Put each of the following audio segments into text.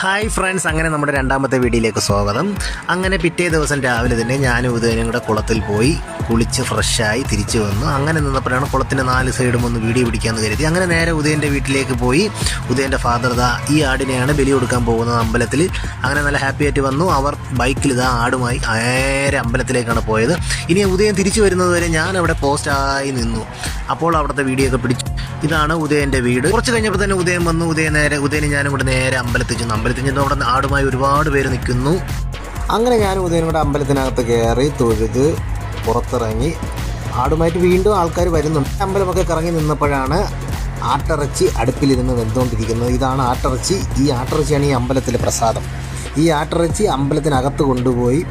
Hi friends അങ്ങനെ നമ്മുടെ രണ്ടാമത്തെ വീഡിയോയിലേക്ക് സ്വാഗതം. അങ്ങനെ പിറ്റേ ദിവസം രാവിലെ തന്നെ ഞാനും ഉദയനും കൂടെ കുളത്തിൽ പോയി കുളിച്ച് ഫ്രഷായി തിരിച്ചു വന്നു. അങ്ങനെ നിന്നപ്പോഴാണ് കുളത്തിന്റെ നാല് സൈഡും ഒന്ന് വീഡിയോ പിടിക്കാമെന്ന് കരുതി. അങ്ങനെ നേരെ ഉദയന്റെ വീട്ടിലേക്ക് പോയി. ഉദയന്റെ ഫാദർ ദാ ഈ ആടിനെയാണ് ബലി കൊടുക്കാൻ പോകുന്നത് അമ്പലത്തിൽ. അങ്ങനെ നല്ല ഹാപ്പി ആയിട്ട് വന്നു. അവർ ബൈക്കിൽ ഇതാ ആടുമായി നേരെ അമ്പലത്തിലേക്കാണ് പോയത്. ഇനി ഉദയം തിരിച്ചു വരുന്നത് വരെ ഞാൻ അവിടെ പോസ്റ്റായി നിന്നു. അപ്പോൾ അവിടുത്തെ വീഡിയോ ഒക്കെ പിടിച്ചു ഇതാണ് ഉദയന്റെ വീട്. കുറച്ച് കഴിഞ്ഞപ്പോൾ തന്നെ ഉദയം വന്നു. ഉദയം നേരെ ഉദയന് ഞാനും കൂടെ നേരെ അമ്പലത്തിൽ ചെന്നു അമ്പലത്തിൽ ചെന്ന് അവിടെ ആടുമായി ഒരുപാട് പേര് നിൽക്കുന്നു. അങ്ങനെ ഞാൻ ഉദയനും കൂടെ അമ്പലത്തിനകത്ത് കയറി തൊഴുത് പുറത്തിറങ്ങി. ആടുമായിട്ട് വീണ്ടും ആൾക്കാർ വരുന്നുണ്ട്. അമ്പലമൊക്കെ കറങ്ങി നിന്നപ്പോഴാണ് ആട്ടിറച്ചി അടുപ്പിലിരുന്ന് വെന്തുകൊണ്ടിരിക്കുന്നത്. ഇതാണ് ആട്ടിറച്ചി. ഈ ആട്ടിറച്ചിയാണ് ഈ അമ്പലത്തിലെ പ്രസാദം. ഈ ആട്ടിറച്ചി അമ്പലത്തിനകത്ത് കൊണ്ടുപോയി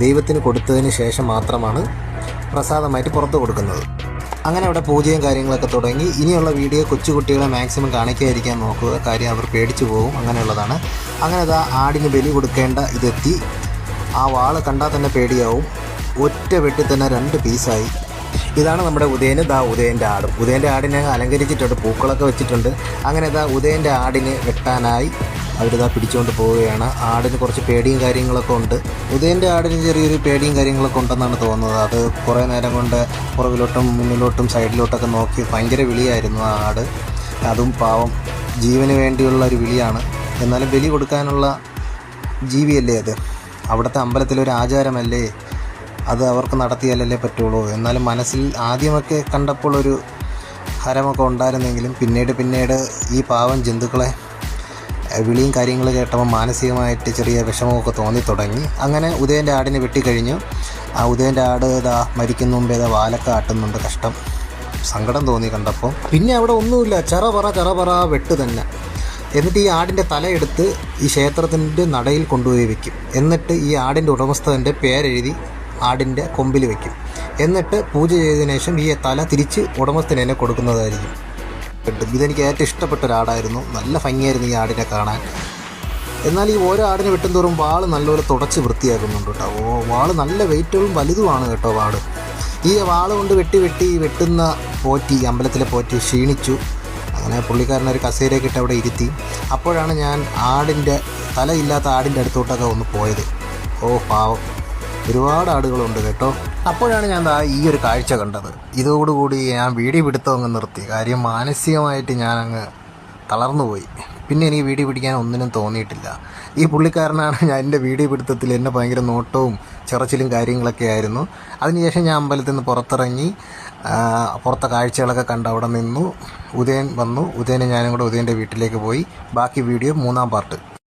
ദൈവത്തിന് കൊടുത്തതിന് ശേഷം മാത്രമാണ് പ്രസാദമായിട്ട് പുറത്ത് കൊടുക്കുന്നത്. അങ്ങനെ അവിടെ പൂജയും കാര്യങ്ങളൊക്കെ തുടങ്ങി. ഇനിയുള്ള വീഡിയോ കൊച്ചുകുട്ടികളെ മാക്സിമം കാണിക്കാതിരിക്കാൻ നോക്കുക. കാര്യം അവർ പേടിച്ചു പോകും. അങ്ങനെയുള്ളതാണ്. അങ്ങനെ അത് ആടിന് ബലി കൊടുക്കേണ്ട ഇതെത്തി. ആ വാൾ കണ്ടാൽ തന്നെ പേടിയാവും. ഒറ്റ വെട്ടി തന്നെ രണ്ട് പീസായി. ഇതാണ് നമ്മുടെ ഉദയന് ദാ ഉദയന്റെ ആട്. ഉദയന്റെ ആടിനെ അലങ്കരിച്ചിട്ടുണ്ട്. പൂക്കളൊക്കെ വെച്ചിട്ടുണ്ട്. അങ്ങനെ ദാ ഉദയന്റെ ആടിനെ വെട്ടാനായി. അവരിതാ പിടിച്ചുകൊണ്ട് പോവുകയാണ്. ആടിന് കുറച്ച് പേടിയും കാര്യങ്ങളൊക്കെ ഉണ്ട്. ഉദയന്റെ ആടിന് ചെറിയൊരു പേടിയും കാര്യങ്ങളൊക്കെ ഉണ്ടെന്നാണ് തോന്നുന്നത്. അത് കുറേ നേരം കൊണ്ട് പുറകിലോട്ടും മുന്നിലോട്ടും സൈഡിലോട്ടൊക്കെ നോക്കി ഭയങ്കര വിളിയായിരുന്നു ആ ആട്. അതും പാവം ജീവന് വേണ്ടിയുള്ള ഒരു വിളിയാണ്. എന്നാലും ബലി കൊടുക്കാനുള്ള ജീവിയല്ലേ അത്? അവിടുത്തെ അമ്പലത്തിലൊരു ആചാരമല്ലേ? അത് അവർക്ക് നടത്തിയാലല്ലേ പറ്റുള്ളൂ. എന്നാലും മനസ്സിൽ ആദ്യമൊക്കെ കണ്ടപ്പോൾ ഒരു ഹരമൊക്കെ ഉണ്ടായിരുന്നെങ്കിലും പിന്നീട് പിന്നീട് ഈ പാവം ജന്തുക്കളെ വിളിയും കാര്യങ്ങൾ കേട്ടപ്പോൾ മാനസികമായിട്ട് ചെറിയ വിഷമമൊക്കെ തോന്നി തുടങ്ങി. അങ്ങനെ ഉദയന്റെ ആടിനെ വെട്ടിക്കഴിഞ്ഞു. ആ ഉദയന്റെ ആട് ഇതാ മരിക്കുന്ന മുമ്പേ ഇതാ വാലൊക്കെ ആട്ടുന്നുണ്ട് കഷ്ടം. സങ്കടം തോന്നി കണ്ടപ്പോൾ. പിന്നെ അവിടെ ഒന്നുമില്ല. ചെറ പറ ചെറ പറ വെട്ട് തന്നെ. എന്നിട്ട് ഈ ആടിന്റെ തലയെടുത്ത് ഈ ക്ഷേത്രത്തിന്റെ നടയിൽ കൊണ്ടുപോയി വെക്കും. എന്നിട്ട് ഈ ആടിന്റെ ഉടമസ്ഥന്റെ പേരെഴുതി ആടിന്റെ കൊമ്പിൽ വെക്കും. എന്നിട്ട് പൂജ ചെയ്തതിനു ശേഷം ഈ തല തിരിച്ച് ഉടമസ്ഥന് തന്നെ കൊടുക്കുന്നതായിരിക്കും. കിട്ടും ഇതെനിക്ക് ഏറ്റവും ഇഷ്ടപ്പെട്ട ഒരാടായിരുന്നു. നല്ല ഭംഗിയായിരുന്നു ഈ ആടിനെ കാണാൻ. എന്നാൽ ഈ ഓരോ ആടിനെ വെട്ടും തോറും വാൾ നല്ലപോലെ തുടച്ച് വൃത്തിയാക്കുന്നുണ്ട് കേട്ടോ. ഓ വാൾ നല്ല വെയിറ്റുകളും വലുതുമാണ് കേട്ടോ വാൾ ഈ വാൾ കൊണ്ട് വെട്ടി വെട്ടി വെട്ടുന്ന പോറ്റി അമ്പലത്തിലെ പോറ്റി ക്ഷീണിച്ചു. അങ്ങനെ പുള്ളിക്കാരനെ ഒരു കസേരയൊക്കെ ഇട്ട് അവിടെ ഇരുത്തി. അപ്പോഴാണ് ഞാൻ ആടിന്റെ തലയില്ലാത്ത ആടിന്റെ അടുത്തോട്ടൊക്കെ ഒന്ന് പോയത്. ഓ പാവം. ഒരുപാട് ആടുകളുണ്ട് കേട്ടോ. അപ്പോഴാണ് ഞാൻ ഈ ഒരു കാഴ്ച കണ്ടത്. ഇതോടുകൂടി ഞാൻ വീടി പിടുത്തം അങ്ങ് നിർത്തി. കാര്യം മാനസികമായിട്ട് ഞാൻ അങ്ങ് തളർന്നുപോയി. പിന്നെ എനിക്ക് വീഡിയോ പിടിക്കാൻ ഒന്നിനും തോന്നിയിട്ടില്ല. ഈ പുള്ളിക്കാരനാണ് ഞാൻ എന്റെ വീഡിയോ പിടുത്തത്തിൽ എന്നെ ഭയങ്കര നോട്ടവും ചിറച്ചിലും കാര്യങ്ങളൊക്കെ ആയിരുന്നു. അതിനുശേഷം ഞാൻ അമ്പലത്തിൽ നിന്ന് പുറത്തിറങ്ങി പുറത്തെ കാഴ്ചകളൊക്കെ കണ്ട് അവിടെ നിന്നു. ഉദയൻ വന്നു. ഉദയനെ ഞാനും കൂടെ ഉദയന്റെ വീട്ടിലേക്ക് പോയി. ബാക്കി വീഡിയോ മൂന്നാം പാർട്ട്.